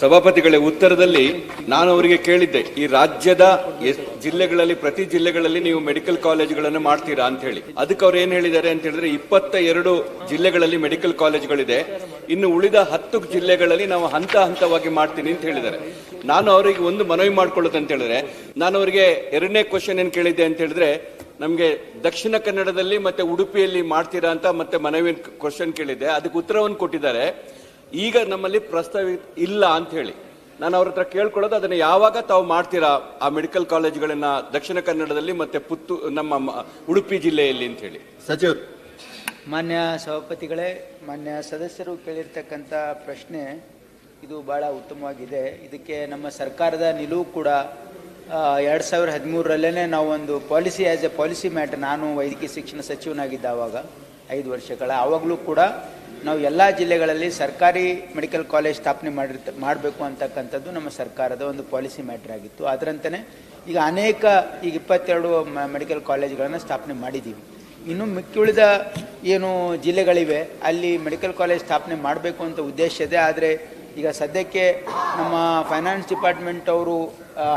ಸಭಾಪತಿಗಳೇ, ಉತ್ತರದಲ್ಲಿ ನಾನು ಅವರಿಗೆ ಕೇಳಿದ್ದೆ, ಈ ರಾಜ್ಯದ ಜಿಲ್ಲೆಗಳಲ್ಲಿ, ಪ್ರತಿ ಜಿಲ್ಲೆಗಳಲ್ಲಿ ನೀವು ಮೆಡಿಕಲ್ ಕಾಲೇಜುಗಳನ್ನು ಮಾಡ್ತೀರಾ ಅಂತ ಹೇಳಿ. ಅದಕ್ಕೆ ಅವ್ರು ಏನ್ ಹೇಳಿದ್ದಾರೆ ಅಂತ ಹೇಳಿದ್ರೆ ಇಪ್ಪತ್ತ ಎರಡು ಜಿಲ್ಲೆಗಳಲ್ಲಿ ಮೆಡಿಕಲ್ ಕಾಲೇಜುಗಳಿದೆ. ಇನ್ನು ಉಳಿದ ಹತ್ತು ಜಿಲ್ಲೆಗಳಲ್ಲಿ ನಾವು ಹಂತ ಹಂತವಾಗಿ ಮಾಡ್ತೀನಿ ಅಂತ ಹೇಳಿದ್ದಾರೆ. ನಾನು ಅವರಿಗೆ ಒಂದು ಮನವಿ ಮಾಡ್ಕೊಳ್ಳೋದು ಅಂತ ಹೇಳಿದ್ರೆ, ನಾನು ಅವರಿಗೆ ಎರಡನೇ ಕ್ವಶನ್ ಏನ್ ಕೇಳಿದ್ದೆ ಅಂತ ಹೇಳಿದ್ರೆ, ನಮಗೆ ದಕ್ಷಿಣ ಕನ್ನಡದಲ್ಲಿ ಮತ್ತೆ ಉಡುಪಿಯಲ್ಲಿ ಮಾಡ್ತೀರಾ ಅಂತ ಮತ್ತೆ ಮನವಿ ಕ್ವಶನ್ ಕೇಳಿದ್ದೆ. ಅದಕ್ಕೆ ಉತ್ತರವನ್ನು ಕೊಟ್ಟಿದ್ದಾರೆ. ಈಗ ನಮ್ಮಲ್ಲಿ ಪ್ರಸ್ತಾವ ಇಲ್ಲ ಅಂತ ಹೇಳಿ. ನಾನು ಅವ್ರ ಹತ್ರ ಕೇಳ್ಕೊಳ್ಳೋದು ಅದನ್ನು ಯಾವಾಗ ತಾವು ಮಾಡ್ತೀರಾ ಆ ಮೆಡಿಕಲ್ ಕಾಲೇಜುಗಳನ್ನ ದಕ್ಷಿಣ ಕನ್ನಡದಲ್ಲಿ ಮತ್ತೆ ಪುತ್ತು ನಮ್ಮ ಮ- ಉಡುಪಿ ಜಿಲ್ಲೆಯಲ್ಲಿ ಅಂತ ಹೇಳಿ. ಸಚಿವರು. ಮಾನ್ಯ ಸಭಾಪತಿಗಳೇ ಮಾನ್ಯ ಸದಸ್ಯರು ಕೇಳಿರ್ತಕ್ಕಂಥ ಪ್ರಶ್ನೆ ಇದು ಬಹಳ ಉತ್ತಮವಾಗಿದೆ. ಇದಕ್ಕೆ ನಮ್ಮ ಸರ್ಕಾರದ ನಿಲುವು ಕೂಡ ಎರಡು ಸಾವಿರದ ಹದಿಮೂರರಲ್ಲೇ ನಾವು ಒಂದು policy as a policy matter ನಾನು ವೈದ್ಯಕೀಯ ಶಿಕ್ಷಣ ಸಚಿವನಾಗಿದ್ದ ಆವಾಗ ಐದು ವರ್ಷಗಳ ಆವಾಗಲೂ ಕೂಡ ನಾವು ಎಲ್ಲ ಜಿಲ್ಲೆಗಳಲ್ಲಿ ಸರ್ಕಾರಿ ಮೆಡಿಕಲ್ ಕಾಲೇಜ್ ಸ್ಥಾಪನೆ ಮಾಡಿರ್ತ, ಮಾಡಬೇಕು ಅಂತಕ್ಕಂಥದ್ದು ನಮ್ಮ ಸರ್ಕಾರದ ಒಂದು ಪಾಲಿಸಿ ಮ್ಯಾಟ್ರ್ ಆಗಿತ್ತು. ಅದರಂತೆಯೇ ಈಗ ಅನೇಕ ಈಗ ಇಪ್ಪತ್ತೆರಡು ಮೆಡಿಕಲ್ ಕಾಲೇಜ್ಗಳನ್ನು ಸ್ಥಾಪನೆ ಮಾಡಿದ್ದೀವಿ ಇನ್ನು ಮಿಕ್ಕುಳಿದ ಏನು ಜಿಲ್ಲೆಗಳಿವೆ, ಅಲ್ಲಿ ಮೆಡಿಕಲ್ ಕಾಲೇಜ್ ಸ್ಥಾಪನೆ ಮಾಡಬೇಕು ಅಂತ ಉದ್ದೇಶ ಇದೆ, ಆದರೆ ಈಗ ಸದ್ಯಕ್ಕೆ ನಮ್ಮ ಫೈನಾನ್ಸ್ ಡಿಪಾರ್ಟ್ಮೆಂಟ್ ಅವರು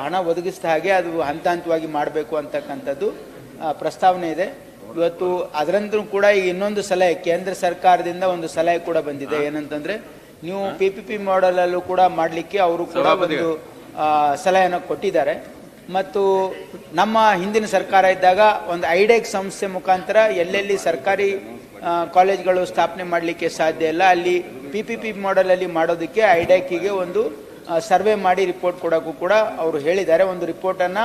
ಹಣ ಒದಗಿಸಿದ ಹಾಗೆ ಅದು ಹಂತ ಹಂತವಾಗಿ ಮಾಡಬೇಕು ಅಂತಕ್ಕಂಥದ್ದು ಪ್ರಸ್ತಾವನೆ ಇದೆ. ಇವತ್ತು ಅದರಂತೂ ಕೂಡ ಈಗ ಇನ್ನೊಂದು ಸಲಹೆ ಕೇಂದ್ರ ಸರ್ಕಾರದಿಂದ ಒಂದು ಸಲಹೆ ಕೂಡ ಬಂದಿದೆ. ಏನಂತಂದ್ರೆ ನೀವು ಪಿ ಪಿ ಪಿ ಮಾಡೆಲಲ್ಲೂ ಕೂಡ ಮಾಡಲಿಕ್ಕೆ ಅವರು ಕೂಡ ಒಂದು ಸಲಹೆಯನ್ನು ಕೊಟ್ಟಿದ್ದಾರೆ. ಮತ್ತು ನಮ್ಮ ಹಿಂದಿನ ಸರ್ಕಾರ ಇದ್ದಾಗ ಒಂದು ಐಡೆಕ್ ಸಂಸ್ಥೆ ಮುಖಾಂತರ ಎಲ್ಲೆಲ್ಲಿ ಸರ್ಕಾರಿ ಕಾಲೇಜ್ಗಳು ಸ್ಥಾಪನೆ ಮಾಡಲಿಕ್ಕೆ ಸಾಧ್ಯ ಇಲ್ಲ ಅಲ್ಲಿ ಪಿ ಪಿ ಪಿ ಮಾಡೆಲಲ್ಲಿ ಮಾಡೋದಕ್ಕೆ ಐಡೆಕ್ಕಿಗೆ ಒಂದು ಸರ್ವೆ ಮಾಡಿ ರಿಪೋರ್ಟ್ ಕೊಡೋಕ್ಕೂ ಕೂಡ ಅವರು ಹೇಳಿದ್ದಾರೆ. ಒಂದು ರಿಪೋರ್ಟನ್ನು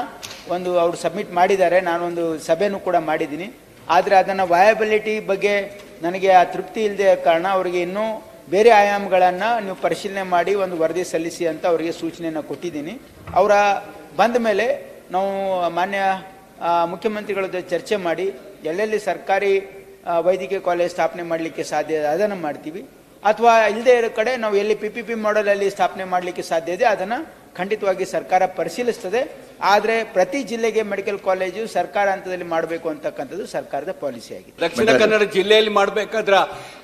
ಒಂದು ಅವರು ಸಬ್ಮಿಟ್ ಮಾಡಿದ್ದಾರೆ. ನಾನೊಂದು ಸಭೆನೂ ಕೂಡ ಮಾಡಿದ್ದೀನಿ. ಆದರೆ ಅದನ್ನು ವಯಬಿಲಿಟಿ ಬಗ್ಗೆ ನನಗೆ ಆ ತೃಪ್ತಿ ಇಲ್ಲದೆ ಕಾರಣ ಅವರಿಗೆ ಇನ್ನೂ ಬೇರೆ ಆಯಾಮಗಳನ್ನು ನೀವು ಪರಿಶೀಲನೆ ಮಾಡಿ ಒಂದು ವರದಿ ಸಲ್ಲಿಸಿ ಅಂತ ಅವರಿಗೆ ಸೂಚನೆಯನ್ನು ಕೊಟ್ಟಿದ್ದೀನಿ. ಅವರ ಬಂದ ಮೇಲೆ ನಾವು ಮಾನ್ಯ ಮುಖ್ಯಮಂತ್ರಿಗಳ ಜೊತೆ ಚರ್ಚೆ ಮಾಡಿ ಎಲ್ಲೆಲ್ಲಿ ಸರ್ಕಾರಿ ವೈದ್ಯಕೀಯ ಕಾಲೇಜ್ ಸ್ಥಾಪನೆ ಮಾಡಲಿಕ್ಕೆ ಸಾಧ್ಯ ಇದೆ ಅದನ್ನು ಮಾಡ್ತೀವಿ. ಅಥವಾ ಇಲ್ಲದೆ ಇರೋ ಕಡೆ ನಾವು ಎಲ್ಲಿ ಪಿ ಪಿ ಪಿ ಮಾಡೆಲಲ್ಲಿ ಸ್ಥಾಪನೆ ಮಾಡಲಿಕ್ಕೆ ಸಾಧ್ಯ ಇದೆ ಅದನ್ನು ಖಂಡಿತವಾಗಿ ಸರ್ಕಾರ ಪರಿಶೀಲಿಸ್ತದೆ ಆದರೆ ಪ್ರತಿ ಜಿಲ್ಲೆಗೆ ಮೆಡಿಕಲ್ ಕಾಲೇಜು ಸರ್ಕಾರ ಹಂತದಲ್ಲಿ ಮಾಡಬೇಕು ಅಂತಕ್ಕಂಥದ್ದು ಸರ್ಕಾರದ ಪಾಲಿಸಿ ಆಗಿದೆ. ದಕ್ಷಿಣ ಕನ್ನಡ ಜಿಲ್ಲೆಯಲ್ಲಿ ಮಾಡಬೇಕಾದ್ರೆ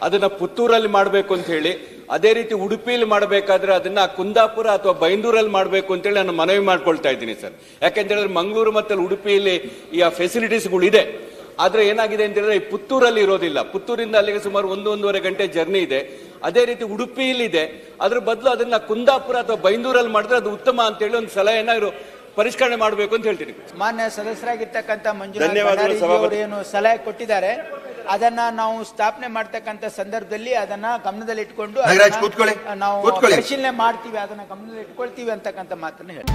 ಅದನ್ನ ಪುತ್ತೂರಲ್ಲಿ ಮಾಡಬೇಕು ಅಂತ ಹೇಳಿ ಅದೇ ರೀತಿ ಉಡುಪಿಯಲ್ಲಿ ಮಾಡಬೇಕಾದ್ರೆ ಅದನ್ನ ಕುಂದಾಪುರ ಅಥವಾ ಬೈಂದೂರಲ್ಲಿ ಮಾಡಬೇಕು ಅಂತ ಹೇಳಿ ನಾನು ಮನವಿ ಮಾಡ್ಕೊಳ್ತಾ ಇದ್ದೀನಿ ಸರ್. ಯಾಕೆಂತ ಹೇಳಿದ್ರೆ ಮಂಗಳೂರು ಮತ್ತು ಉಡುಪಿಯಲ್ಲಿ ಈ ಫೆಸಿಲಿಟೀಸ್ಗಳು ಇದೆ. ಆದ್ರೆ ಏನಾಗಿದೆ ಅಂತ ಹೇಳಿದ್ರೆ ಈ ಪುತ್ತೂರಲ್ಲಿ ಇರೋದಿಲ್ಲ. ಪುತ್ತೂರಿಂದ ಅಲ್ಲಿಗೆ ಸುಮಾರು ಒಂದು ಒಂದೂವರೆ ಗಂಟೆ ಜರ್ನಿ ಇದೆ. ಅದೇ ರೀತಿ ಉಡುಪಿಯಲ್ಲಿ ಇದೆ ಅದ್ರ ಬದಲು ಅದನ್ನ ಕುಂದಾಪುರ ಅಥವಾ ಬೈಂದೂರಲ್ಲಿ ಮಾಡಿದ್ರೆ ಅದು ಉತ್ತಮ ಅಂತ ಹೇಳಿ ಒಂದು ಸಲಹೆ ಇವರು ಪರಿಷ್ಕರಣೆ ಮಾಡಬೇಕು ಅಂತ ಹೇಳ್ತೀನಿ. ಮಾನ್ಯ ಸದಸ್ಯರಾಗಿರ್ತಕ್ಕಂಥ ಮಂಜುನಾಥ್ ಏನು ಸಲಹೆ ಕೊಟ್ಟಿದ್ದಾರೆ. ಅದನ್ನ ನಾವು ಸ್ಥಾಪನೆ ಮಾಡ್ತಕ್ಕಂಥ ಸಂದರ್ಭದಲ್ಲಿ ಅದನ್ನ ಗಮನದಲ್ಲಿ ಇಟ್ಕೊಂಡು ನಾಗರಾಜ್ ಕೂತ್ಕೊಳ್ಳಿ. ನಾವು ಕೂತ್ಕೊಳ್ಳಿ. ಪರಿಶೀಲನೆ ಮಾಡ್ತೀವಿ. ಅದನ್ನ ಗಮನದಲ್ಲಿ ಇಟ್ಕೊಳ್ತೀವಿ ಅಂತಕ್ಕಂಥ ಮಾತನ್ನ ಹೇಳಿ